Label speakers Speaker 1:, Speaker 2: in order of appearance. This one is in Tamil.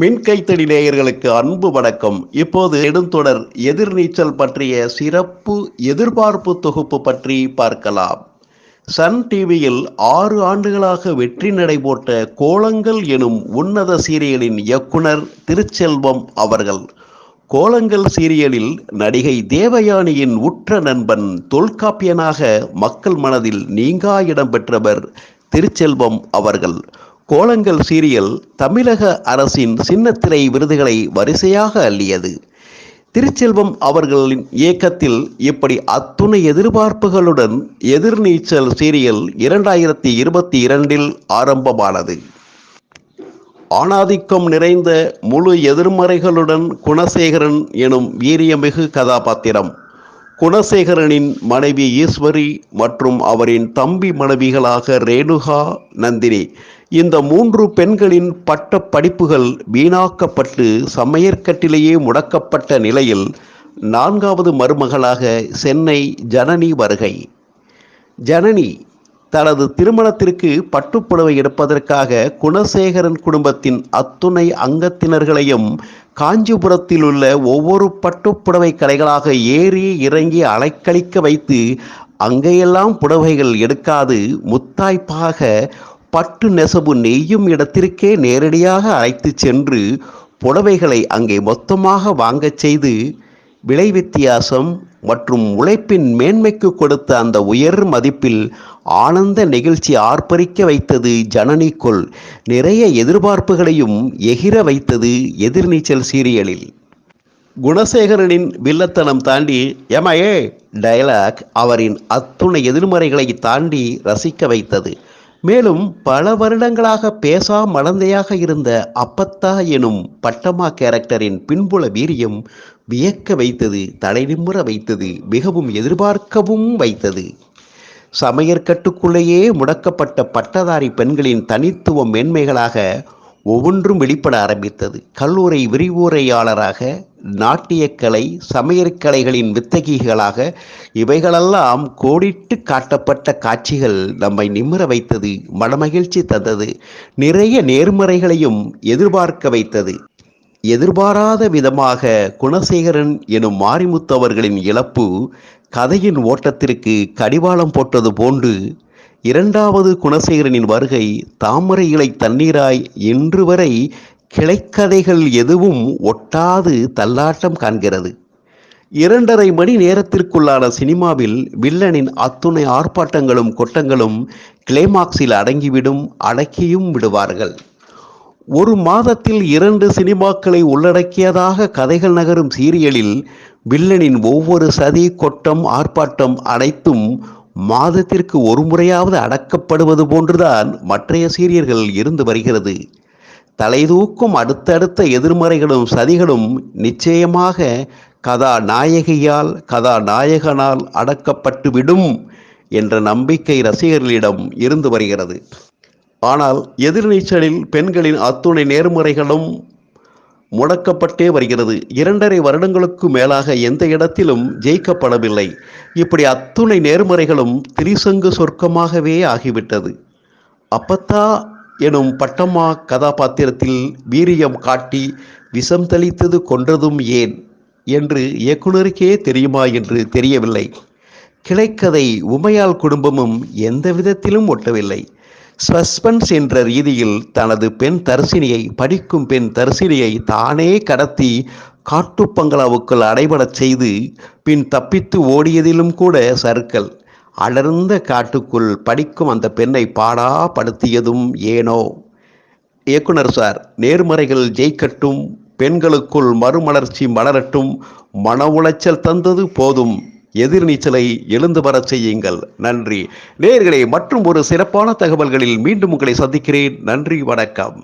Speaker 1: மின் கைத்தடி நேயர்களுக்கு அன்பு வணக்கம். இப்போது நெடுந்தொடர் எதிர்நீச்சல் பற்றிய சிறப்பு எதிர்பார்ப்பு தொகுப்பு பற்றி பார்க்கலாம். சன் டிவியில் ஆறு ஆண்டுகளாக வெற்றி நடைபோட்ட கோலங்கள் எனும் உன்னத சீரியலின் இயக்குனர் திருச்செல்வம் அவர்கள். கோலங்கள் சீரியலில் நடிகை தேவயானியின் உற்ற நண்பன் தொல்காப்பியனாக மக்கள் மனதில் நீங்கா இடம் பெற்றவர் திருச்செல்வம் அவர்கள். கோலங்கள் சீரியல் தமிழக அரசின் சின்னத்திரை விருதுகளை வரிசையாக அள்ளியது. திருச்செல்வம் அவர்களின் இயக்கத்தில் இப்படி அத்துணை எதிர்பார்ப்புகளுடன் எதிர்நீச்சல் சீரியல் இரண்டாயிரத்தி இருபத்தி இரண்டில் ஆரம்பமானது. ஆணாதிக்கம் நிறைந்த முழு எதிர்மறைகளுடன் குணசேகரன் எனும் வீரியமிகு கதாபாத்திரம். குணசேகரனின் மனைவி ஈஸ்வரி மற்றும் அவரின் தம்பி மனைவிகளாக ரேணுகா நந்தினி இந்த மூன்று பெண்களின் பட்ட படிப்புகள் வீணாக்கப்பட்டு சமையற்கட்டிலேயே முடக்கப்பட்ட நிலையில் நான்காவது மருமகளாக சென்னை ஜனனி வருகை. ஜனனி தனது திருமணத்திற்கு பட்டுப்புடவை எடுப்பதற்காக குணசேகரன் குடும்பத்தின் அத்துணை அங்கத்தினர்களையும் காஞ்சிபுரத்தில் உள்ள ஒவ்வொரு பட்டுப்புடவை கடைகளாக ஏறி இறங்கி அலைக்கழிக்க வைத்து அங்கேயெல்லாம் புடவைகள் எடுக்காது முத்தாய்ப்பாக பட்டு நெசவு நெய்யும் இடத்திற்கே நேரடியாக அழைத்து சென்று புடவைகளை அங்கே மொத்தமாக வாங்கச் செய்து விலை வித்தியாசம் மற்றும் உழைப்பின் மேன்மைக்கு கொடுத்த அந்த உயர் மதிப்பில் ஆனந்த நிகழ்ச்சி ஆர்ப்பரிக்க வைத்தது ஜனனிக்குள். நிறைய எதிர்பார்ப்புகளையும் எகிர வைத்தது எதிர்நீச்சல் சீரியலில். குணசேகரனின் வில்லத்தனம் தாண்டி எம்ஐஏ டயலாக் அவரின் அத்துணை எதிர்மறைகளை தாண்டி ரசிக்க வைத்தது. மேலும் பல வருடங்களாக பேசா மலந்தையாக இருந்த அப்பத்தா எனும் பட்டமா கேரக்டரின் பின்புல வீரியம் வியக்க வைத்தது தலைநிமுற வைத்தது மிகவும் எதிர்பார்க்கவும் வைத்தது. சமையற்கட்டுக்குள்ளேயே முடக்கப்பட்ட பட்டதாரி பெண்களின் தனித்துவ மேன்மைகளாக ஒவ்வொன்றும் வெளிப்பட ஆரம்பித்தது. கல்லூரி விரிவுரையாளராக நாட்டியக்கலை சமையற்கலைகளின் வித்தகிகளாக இவைகளெல்லாம் கோடிட்டு காட்டப்பட்ட காட்சிகள் நம்மை நிம்மர வைத்தது மனமகிழ்ச்சி தந்தது நிறைய நேர்மறைகளையும் எதிர்பார்க்க வைத்தது. எதிர்பாராத விதமாக குணசேகரன் எனும் மாரிமுத்து அவர்களின் இழப்பு கதையின் ஓட்டத்திற்கு கடிவாளம் போட்டது போன்று இரண்டாவது குணசேகரனின் வருகை தாமரை இலை தண்ணீராய் இன்று வரை கிளைக்கதைகள் எதுவும் ஒட்டாது தள்ளாட்டம் காண்கிறது. இரண்டரை மணி நேரத்திற்குள்ளான சினிமாவில் வில்லனின் அத்துணை ஆர்ப்பாட்டங்களும் கொட்டங்களும் கிளைமாக்ஸில் அடங்கிவிடும் அடக்கியும் விடுவார்கள். ஒரு மாதத்தில் இரண்டு சினிமாக்களை உள்ளடக்கியதாக கதைகள் நகரும் சீரியலில் வில்லனின் ஒவ்வொரு சதி கொட்டம் ஆர்ப்பாட்டம் அனைத்தும் மாதத்திற்கு ஒரு முறையாவது அடக்கப்படுவது போன்றுதான் மற்றைய சீரியல்கள் இருந்து வருகிறது. தலைதூக்கும் அடுத்தடுத்த எதிர்மறைகளும் சதிகளும் நிச்சயமாக கதாநாயகியால் கதாநாயகனால் அடக்கப்பட்டுவிடும் என்ற நம்பிக்கை ரசிகர்களிடம் இருந்து வருகிறது. ஆனால் எதிர்நீச்சலில் பெண்களின் அத்துணை நேர்முறைகளும் முடக்கப்பட்டே வருகிறது. இரண்டரை வருடங்களுக்கு மேலாக எந்த இடத்திலும் ஜெயிக்கப்படவில்லை. இப்படி அத்துணை நேர்முறைகளும் திரிசங்கு சொர்க்கமாகவே ஆகிவிட்டது. அப்பத்தா எனும் பட்டம்மா கதாபாத்திரத்தில் வீரியம் காட்டி விஷம் தெளித்தது கொன்றதும் ஏன் என்று இயக்குனருக்கே தெரியுமா என்று தெரியவில்லை. கிளைக்கதை உமையால் குடும்பமும் எந்த விதத்திலும் ஒட்டவில்லை. சஸ்பென்ஸ் என்ற ரீதியில் தனது பெண் தரிசினியை படிக்கும் பெண் தரிசினியை தானே கடத்தி காட்டுப்பங்களாவுக்குள் அடைபடச் செய்து பின் தப்பித்து ஓடியதிலும் கூட சறுக்கல். அடர்ந்த காட்டுக்குள் படிக்கும் அந்த பெண்ணை பாடா படுத்தியதும் ஏனோ? இயக்குனர் சார் நேர்மறைகள் ஜெயிக்கட்டும் பெண்களுக்குள் மறுமலர்ச்சி மலரட்டும் மன உளைச்சல் தந்தது போதும். எதிர்நீச்சலை எழுந்து வரச் செய்யுங்கள். நன்றி. நேர்களே மற்றும் ஒரு சிறப்பான தகவல்களில் மீண்டும் உங்களை சந்திக்கிறேன். நன்றி வணக்கம்.